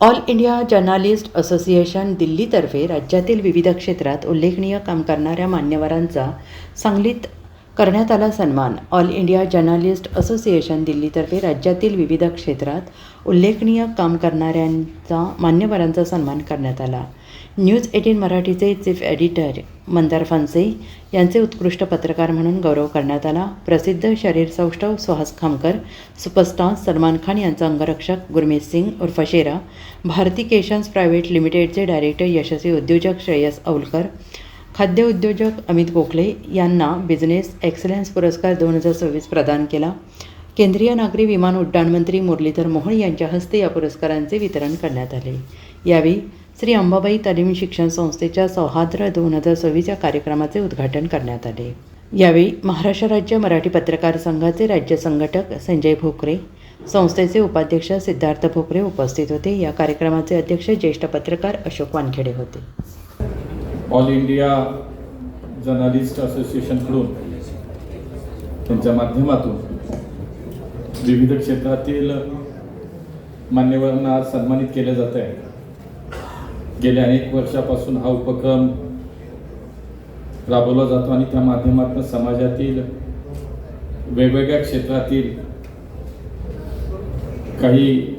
All India journalist association दिल्लीतर्फे राज्यातील विविध क्षेत्रात उल्लेखनीय काम करणाऱ्या मान्यवरांचा सांगलीत करण्यात आला सन्मान. ऑल इंडिया जर्नालिस्ट असोसिएशन दिल्लीतर्फे राज्यातील विविध क्षेत्रात उल्लेखनीय काम करणाऱ्यांचा मान्यवरांचा सन्मान करण्यात आला. न्यूज एटीन मराठीचे चीफ एडिटर मंदार फनसे यांचे उत्कृष्ट पत्रकार म्हणून गौरव करण्यात आला. प्रसिद्ध शरीर सौष्ठव सुहास खामकर सुपरस्टार सलमान खान यांचा अंगरक्षक गुरमीत सिंग उर्फ शेरा भारती केशन्स प्रायव्हेट लिमिटेडचे डायरेक्टर यशस्वी उद्योजक श्रेयस औलकर खाद्य उद्योजक अमित गोखले यांना बिझनेस एक्सलन्स पुरस्कार दोन हजार सव्वीस प्रदान केला. केंद्रीय नागरी विमान उड्डाण मंत्री मुरलीधर मोहोळ यांच्या हस्ते या पुरस्कारांचे वितरण करण्यात आले. यावेळी श्री अंबाबाई तालीम शिक्षण संस्थेच्या सौहार्द्र दोन हजार सव्वीस या कार्यक्रमाचे उद्घाटन करण्यात आले. यावेळी महाराष्ट्र राज्य मराठी पत्रकार संघाचे राज्य संघटक संजय भोकरे संस्थेचे उपाध्यक्ष सिद्धार्थ भोकरे उपस्थित होते. या कार्यक्रमाचे अध्यक्ष ज्येष्ठ पत्रकार अशोक वानखेडे होते. ऑल इंडिया जर्नालिस्ट असोसिएशनकडून त्यांच्या माध्यमातून विविध क्षेत्रातील मान्यवरांना आज सन्मानित केलं जात आहे गेल्या अनेक वर्षापासून हा उपक्रम राबवला जातो आणि त्या माध्यमातून समाजातील वेगवेगळ्या क्षेत्रातील काही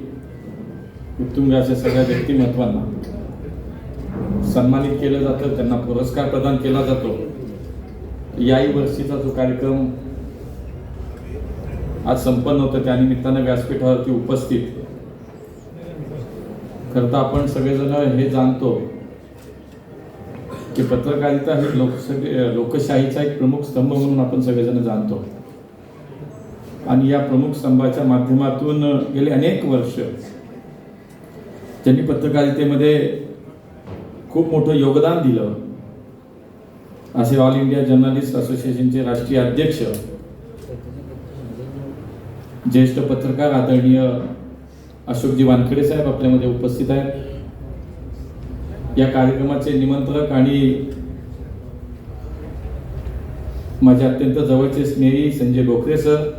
उत्तुंगाच्या सगळ्या व्यक्तिमत्वांना सन्मानित केलं जातं त्यांना पुरस्कार प्रदान केला जातो. याही वर्षीचा जो कार्यक्रम आज संपन्न होतं त्यानिमित्तानं व्यासपीठावरती उपस्थित खरं तर आपण सगळेजण हे जाणतो की पत्रकारिता हे लोकसभे लोकशाहीचा एक प्रमुख स्तंभ म्हणून आपण सगळेजण जाणतो. आणि या प्रमुख स्तंभाच्या माध्यमातून गेले अनेक वर्ष त्यांनी पत्रकारितेमध्ये खूप मोठं योगदान दिलं. असे ऑल इंडिया जर्नलिस्ट असोसिएशनचे राष्ट्रीय अध्यक्ष ज्येष्ठ पत्रकार आदरणीय अशोकजी वानखेडे साहेब आपल्यामध्ये उपस्थित आहेत. या कार्यक्रमाचे निमंत्रक आणि माझे अत्यंत जवळचे स्नेही संजय बोखरे सर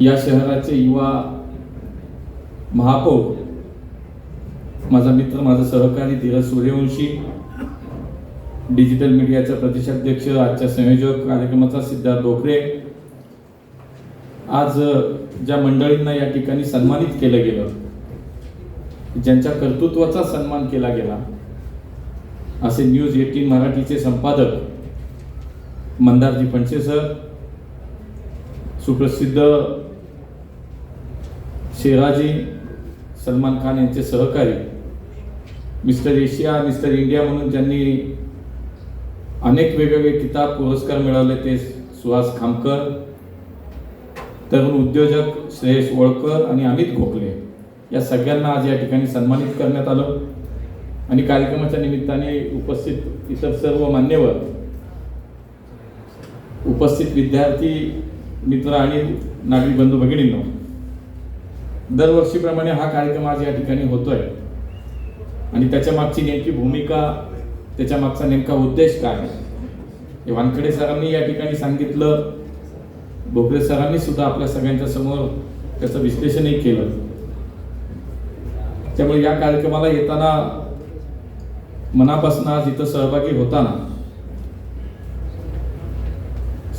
या शहराचे युवा महापौर माझा मित्र माझा सहकारी धीरज सूर्यवंशी डिजिटल मीडियाचा प्रदेशाध्यक्ष आजच्या संयोजक कार्यक्रमाचा सिद्धार्थ बोखरे आज ज्या मंडळींना या ठिकाणी सन्मानित केलं गेलं ज्यांच्या कर्तृत्वाचा सन्मान केला गेला असे न्यूज एटीन मराठीचे संपादक मंदारजी पंचे सर सुप्रसिद्ध शेराजी सलमान खान यांचे सहकारी मिस्टर एशिया मिस्टर इंडिया म्हणून ज्यांनी अनेक वेगवेगळे किताब पुरस्कार मिळवले ते सुहास खामकर तरुण उद्योजक श्रेयस ओळकर आणि अमित गोखले या सगळ्यांना आज या ठिकाणी सन्मानित करण्यात आलं. आणि कार्यक्रमाच्या निमित्ताने उपस्थित इतर सर्व मान्यवर उपस्थित विद्यार्थी मित्र आणि नागरिक बंधू भगिनींनो दरवर्षीप्रमाणे हा कार्यक्रम आज या ठिकाणी होतोय. आणि त्याच्या मागची नेमकी भूमिका त्याच्या मागचा नेमका उद्देश काय? हे वानखडे सरांनी या ठिकाणी सांगितलं. भोपरे सरांनी सुद्धा आपल्या सगळ्यांच्या समोर त्याचं विश्लेषणही केलं. त्यामुळे या कार्यक्रमाला येताना मनापासून आज इथं सहभागी होताना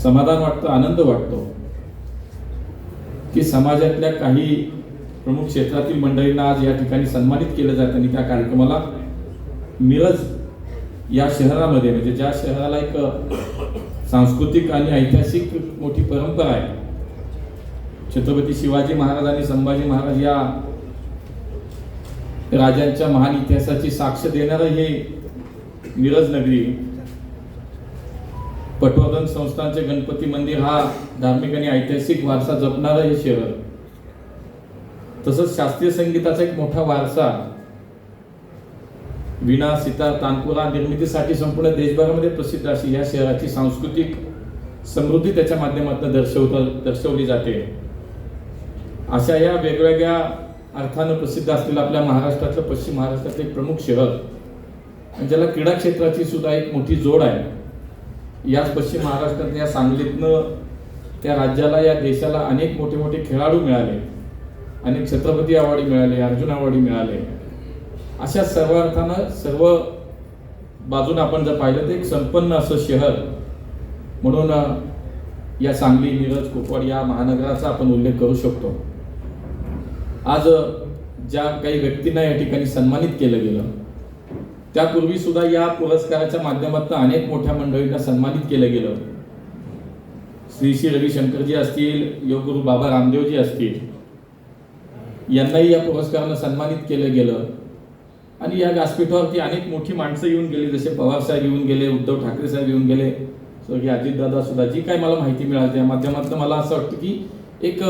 समाधान वाटतं आनंद वाटतो की समाजातल्या काही प्रमुख क्षेत्रातील मंडळींना आज या ठिकाणी सन्मानित केलं जातं आणि त्या कार्यक्रमाला मिरज या शहरामध्ये म्हणजे ज्या शहराला एक सांस्कृतिक आणि ऐतिहासिक मोठी परंपरा आहे. छत्रपती शिवाजी महाराज आणि संभाजी महाराज या राजांच्या महान इतिहासाची साक्ष देणारं हे मिरज नगरी. पटवर्धन संस्थानचे गणपती मंदिर हा धार्मिक आणि ऐतिहासिक वारसा जपणारं हे शहर. तसंच शास्त्रीय संगीताचा एक मोठा वारसा विणा सितार तानपुरा निर्मितीसाठी संपूर्ण देशभरामध्ये प्रसिद्ध अशी या शहराची सांस्कृतिक समृद्धी त्याच्या माध्यमातून दर्शवत दर्शवली जाते. अशा या वेगवेगळ्या अर्थानं प्रसिद्ध असलेलं आपल्या महाराष्ट्रातलं पश्चिम महाराष्ट्रातलं एक प्रमुख शहर आणि ज्याला क्रीडा क्षेत्राची सुद्धा एक मोठी जोड आहे. याच पश्चिम महाराष्ट्रातल्या या सांगलीतनं त्या राज्याला या देशाला अनेक मोठे मोठे खेळाडू मिळाले. अनेक छत्रपती अवॉर्ड मिळाले अर्जुन अवॉर्ड मिळाले. अशा सर्व अर्थानं सर्व बाजून आपण जर पाहिलं तर एक संपन्न असं शहर. म्हणून या सांगली मिरज कुपवाड या महानगराचा आपण उल्लेख करू शकतो. आज ज्या काही व्यक्तींना या ठिकाणी सन्मानित केलं गेलं त्यापूर्वी सुद्धा या पुरस्काराच्या माध्यमातून अनेक मोठ्या मंडळींना सन्मानित केलं गेलं. श्री श्री रविशंकरजी असतील योगगुरु बाबा रामदेवजी असतील यांनाही या पुरस्कारानं सन्मानित केलं गेलं. आणि या व्यासपीठावरती अनेक मोठी माणसं येऊन गेली जसे पवारसाहेब येऊन गेले उद्धव ठाकरे साहेब येऊन गेले स्वर्गीय अजितदादा सुद्धा जी काय मला माहिती मिळाली त्या माध्यमातून मला असं वाटतं की एक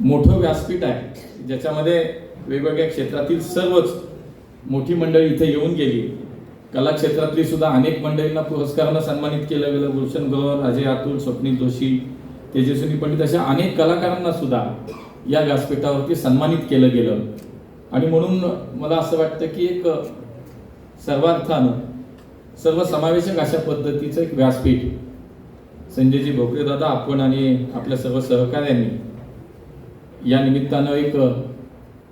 मोठं व्यासपीठ आहे ज्याच्यामध्ये वेगवेगळ्या क्षेत्रातील सर्वच मोठी मंडळी इथे येऊन गेली. कला क्षेत्रातली सुद्धा अनेक मंडळींना पुरस्कारांना सन्मानित केलं गेलं गुलशन गौर अजय अतुल स्वप्नील जोशी तेजस्विनी पंडित अशा अनेक कलाकारांना सुद्धा या व्यासपीठावरती सन्मानित केलं गेलं. आणि म्हणून मला असं वाटतं की एक सर्वार्थानं सर्व समावेशक अशा पद्धतीचं एक व्यासपीठ. संजयजी भोकरे दादा आपण आणि आपल्या सर्व सहकार्यांनी या निमित्तानं एक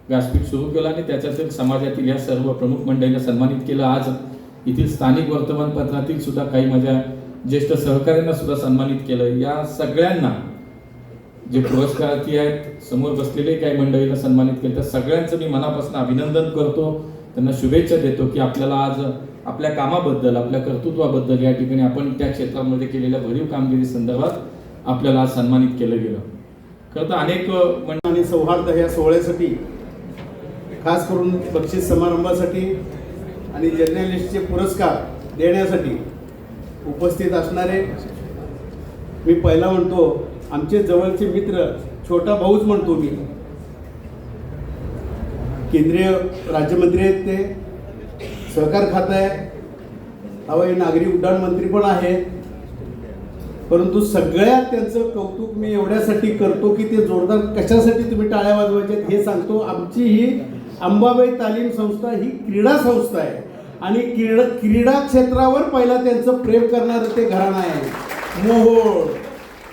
व्यासपीठ सुरू केलं आणि त्याच्यातून समाजातील या सर्व प्रमुख मंडळींना सन्मानित केलं. आज येथील स्थानिक वर्तमानपत्रातील सुद्धा काही माझ्या ज्येष्ठ सहकाऱ्यांना सुद्धा सन्मानित केलं. या सगळ्यांना जे पुरस्कारार्थी आहेत समोर बसलेले काही मंडळीला सन्मानित केलं त्या सगळ्यांचं मी मनापासून अभिनंदन करतो. त्यांना शुभेच्छा देतो की आपल्याला आज आपल्या कामाबद्दल आपल्या कर्तृत्वाबद्दल या ठिकाणी आपण त्या क्षेत्रामध्ये केलेल्या भरीव कामगिरी संदर्भात आपल्याला आज सन्मानित केलं गेलं. खरं तर अनेक मंडळी सौहार्द या सोहळ्यासाठी खास करून बक्षीस समारंभासाठी आणि जर्नलिस्टचे पुरस्कार देण्यासाठी उपस्थित असणारे मी पहिला म्हणतो आमचे जवळचे मित्र छोटा भाऊच म्हणतो मी. केंद्रीय राज्यमंत्री आहेत ते सहकार खातं आहे. हवाई नागरी उड्डाण मंत्री पण आहेत. परंतु सगळ्यात त्यांचं कौतुक मी एवढ्यासाठी करतो की ते जोरदार कशासाठी तुम्ही टाळ्या वाजवायच्या हे सांगतो. आमची ही अंबाबाई तालीम संस्था ही क्रीडा संस्था आहे. आणि क्रीडा क्रीडा क्षेत्रावर पहिला त्यांचं प्रेम करणारं ते घराणं आहे. मोहोळ.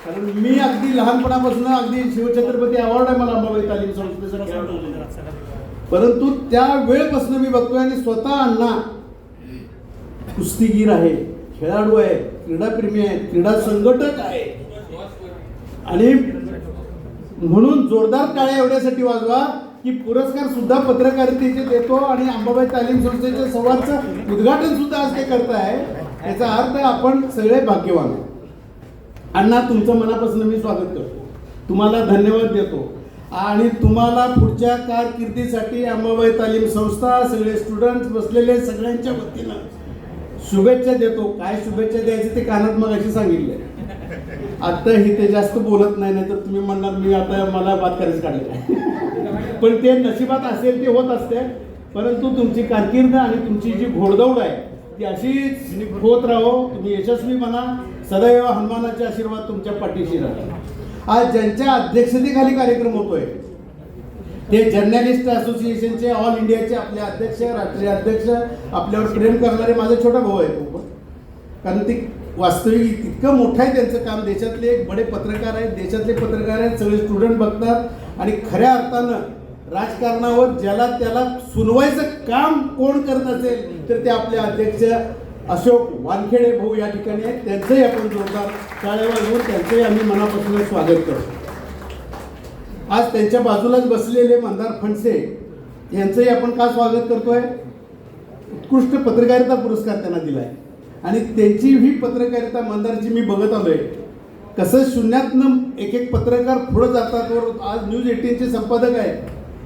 कारण मी अगदी लहानपणापासून अगदी शिवछत्रपती अवॉर्ड आहे मला अंबाबाई तालीम संस्थेचा परंतु त्या वेळपासून मी बघतोय आणि स्वतः अण्णा कुस्तीगीर आहे खेळाडू आहे क्रीडाप्रेमी आहे क्रीडा संघटक आहे. आणि म्हणून जोरदार काळ्या एवढ्यासाठी वाजवा की पुरस्कार सुद्धा पत्रकारितेचे देतो आणि अंबाबाई तालीम संस्थेच्या संवादचं उद्घाटन सुद्धा आज ते करताय. याचा अर्थ आपण सगळे भाग्यवान. अण्णा तुमचं मनापासून मी स्वागत करतो. तुम्हाला धन्यवाद देतो. आणि तुम्हाला पुढच्या कारकिर्दीसाठी अंबाबाई तालीम संस्था सगळे स्टुडंट बसलेले सगळ्यांच्या वतीनं शुभेच्छा देतो. काय शुभेच्छा द्यायची ते कानात मग अशी सांगितले आता ही ते जास्त बोलत नाही नाही तर तुम्ही म्हणणार मी आता मला बात करायचं काढले पण ते नशिबात असेल ते होत असते. परंतु तुमची कारकीर्द आणि तुमची जी घोडदौड आहे ती अशीच होत राहो. तुम्ही यशस्वी म्हणा सदैव हनुमानाचे आशीर्वाद तुमच्या पाठीशी राहा आज ज्यांच्या अध्यक्षतेखाली कार्यक्रम होतोय ते जर्नलिस्ट असोसिएशनचे ऑल इंडियाचे आपले अध्यक्ष राष्ट्रीय अध्यक्ष आपल्यावर प्रेम करणारे माझा छोटा भाऊ आहे तो कारण ते वास्तविक इतकं मोठं आहे त्यांचं काम. देशातले एक बडे पत्रकार आहेत देशातले पत्रकार आहेत सगळे स्टुडंट बघतात. आणि खऱ्या अर्थानं राजकारणावर ज्याला त्याला सुनवायचं काम कोण करत असेल तर ते आपले अध्यक्ष अशोक वानखेडे भाऊ या ठिकाणी आहेत. त्यांचंही आपण जोरदार शाळेवर वाजवून त्यांचंही आम्ही मनापासून स्वागत करतो. आज त्यांच्या बाजूलाच बसलेले मंदार फणसे यांचंही आपण का स्वागत करतोय? उत्कृष्ट पत्रकारिता पुरस्कार त्यांना दिलाय. आणि त्यांची ही पत्रकारिता मंदारची मी बघत आलोय. कसं शून्यातनं एक एक पत्रकार पुढे जातात वर आज न्यूज एटीनचे संपादक आहेत.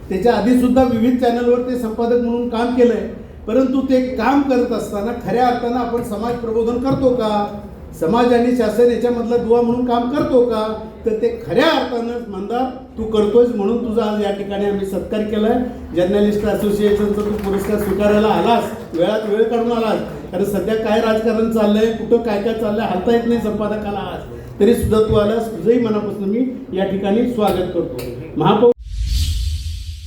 त्याच्या आधी सुद्धा विविध चॅनलवर ते संपादक म्हणून काम केलंय. परंतु ते काम करत असताना खऱ्या अर्थानं आपण समाज प्रबोधन करतो का? समाज आणि शासन याच्यामधला दुवा म्हणून काम करतो का? तर ते खऱ्या अर्थानं मंदार तू करतोयस म्हणून तुझा आज या ठिकाणी आम्ही सत्कार केला आहे जर्नलिस्ट असोसिएशनचा तू पुरस्कार स्वीकारायला आलास वेळात वेळ काढून आलास. कारण सध्या काय राजकारण चाललंय कुठं काय काय चाललंय हालता येत नाही संपादकाला आज. तरी सुद्धा तू आलास. तुझंही मनापासून मी या ठिकाणी स्वागत करतो. महापौर